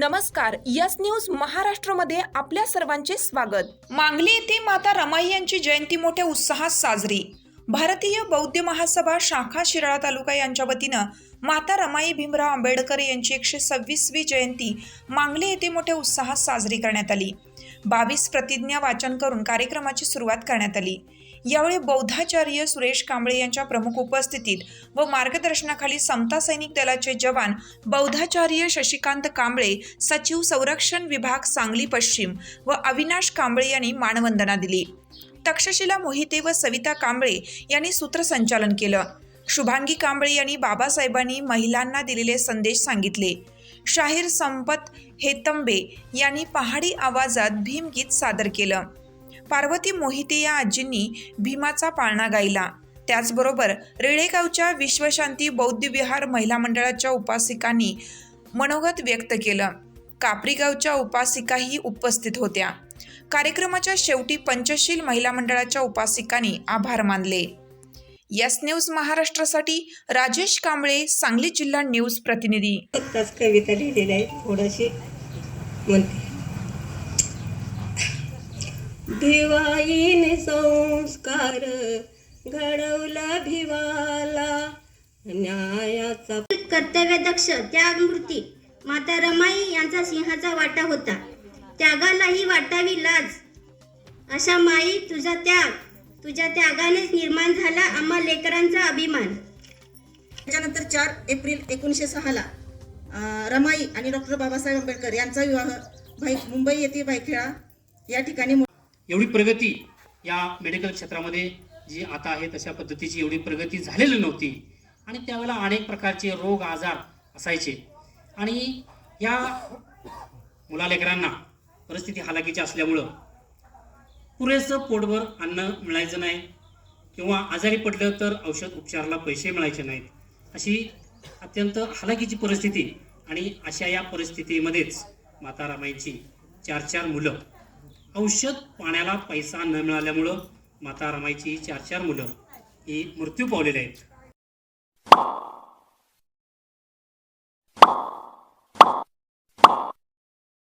नमस्कार yes news महाराष्ट्रमध्ये आपल्या सर्वांचे स्वागत. मांगली येथे माता रमाई यांची जयंती मोठ्या उत्साहात साजरी. भारतीय बौद्ध महासभा शाखा शिराळा तालुका यांच्या वतीनं माता रमाई भीमराव आंबेडकर यांची एकशे सव्वीसवी जयंती मांगले येथे मोठ्या उत्साहात साजरी करण्यात आली. बावीस प्रतिज्ञा वाचन करून कार्यक्रमाची सुरुवात करण्यात आली. यावेळी बौद्धाचार्य सुरेश कांबळे यांच्या प्रमुख उपस्थितीत व मार्गदर्शनाखाली समता सैनिक दलाचे जवान बौद्धाचार्य शशिकांत कांबळे सचिव संरक्षण विभाग सांगली पश्चिम व अविनाश कांबळे यांनी मानवंदना दिली. तक्षशिला मोहिते व सविता कांबळे यांनी सूत्रसंचालन केलं. शुभांगी कांबळे यांनी बाबासाहेबांनी महिलांना दिलेले संदेश सांगितले. शाहीर संपत हेतंबे यांनी पहाडी आवाजात भीमगीत सादर केलं. पार्वती मोहिते या आजींनी भीमाचा पाळणा गायला. त्याचबरोबर रेळेगावच्या विश्वशांती बौद्ध विहार महिला मंडळाच्या उपासिकांनी मनोगत व्यक्त केलं. कापरीगावच्या उपासिकाही उपस्थित होत्या. कार्यक्रमाच्या शेवटी पंचशील महिला मंडळाच्या उपासिकांनी आभार मानले. यस न्यूज महाराष्ट्रासाठी राजेश कांबळे सांगली जिल्हा न्यूज प्रतिनिधी. आत्ताच कविता लिहिलेल्या आहेत थोडीशी म्हणते. भिवाईने संस्कार घडवला भिवाला न्यायाचा कर्तव्यदक्ष त्यागमूर्ती माता रमाई यांचा सिंहाचा वाटा होता. त्यागालाही वाटावी लाज अशा माई तुझा त्याग. तुझ्या त्यागानेच निर्माण झाला आम्हा लेकरांचा अभिमान. त्याच्यानंतर चार एप्रिल एकोणीसशे सहाला रमाई आणि डॉक्टर बाबासाहेब आंबेडकर यांचा विवाह भाई मुंबई येथे भायखेळा या ठिकाणी मो- एवढी प्रगती या मेडिकल क्षेत्रामध्ये जी आता आहे तशा पद्धतीची एवढी प्रगती झालेली नव्हती. आणि त्यावेळेला अनेक प्रकारचे रोग आजार असायचे. आणि या मुलालेकरांना परिस्थिती हालाकीची असल्यामुळं पुरेसं पोटभर अन्न मिळायचं नाही किंवा आजारी पडलं तर औषध उपचाराला पैसे मिळायचे नाहीत. अशी अत्यंत हालाकीची परिस्थिती आणि अशा या परिस्थितीमध्येच माता रामाईची चार चार मुलं. औषध पाण्याला पैसा न मिळाल्यामुळं मातारामाईची चार चार मुलं ही मृत्यू पावलेली आहेत.